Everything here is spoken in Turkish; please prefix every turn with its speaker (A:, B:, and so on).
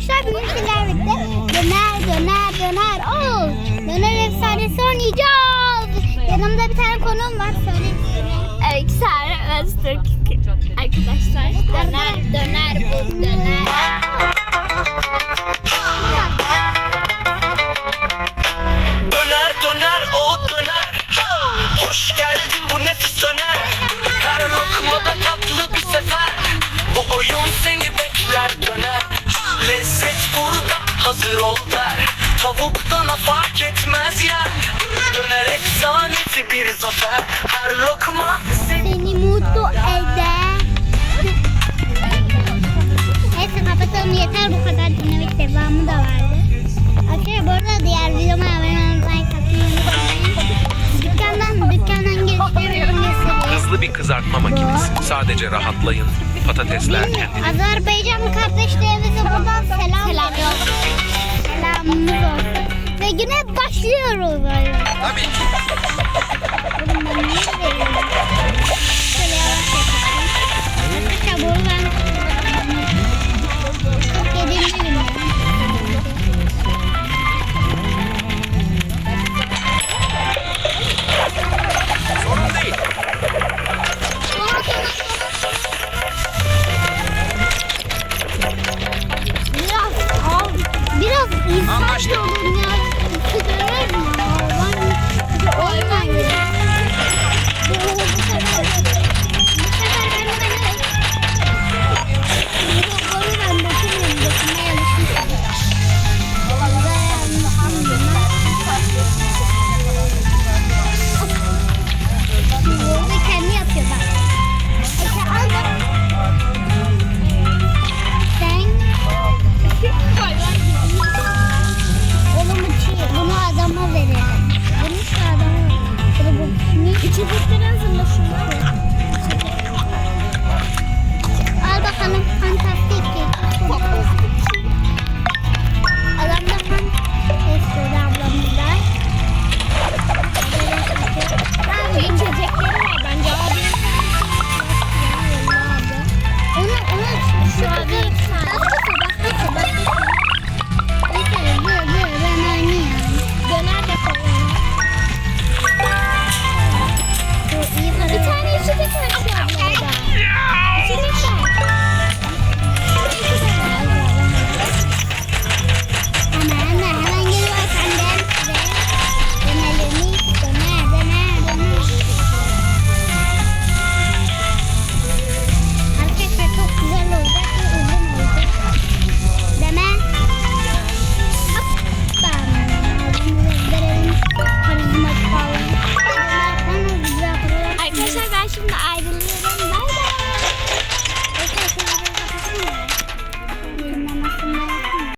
A: arkadaşlar bugün sizlerle birlikte döner döner döner Oo, döner efsanesi oynayacağız. Yanımda bir tane konuğum var söyle.
B: Evet, Sara Öztürk arkadaşlar. Döner, döner, bu. Döner
C: der Tavuktan fark etmez yer Döner efsanesi bir zafer Her lokma seni
A: Seni mutlu eder. Neyse kapatalım yeter bu kadar dinlemek devamı da vardı. Arkadaşlar bu arada diğer videoma abone olmayı, like atmayı unutmayın. Dükkandan, dükkandan gösteriyor.
D: Hızlı bir kızartma makinesi. Sadece rahatlayın. Patatesler kendini
A: Azerbaycanlı kardeşlerimize buradan selam. Tabii ki She
D: was gonna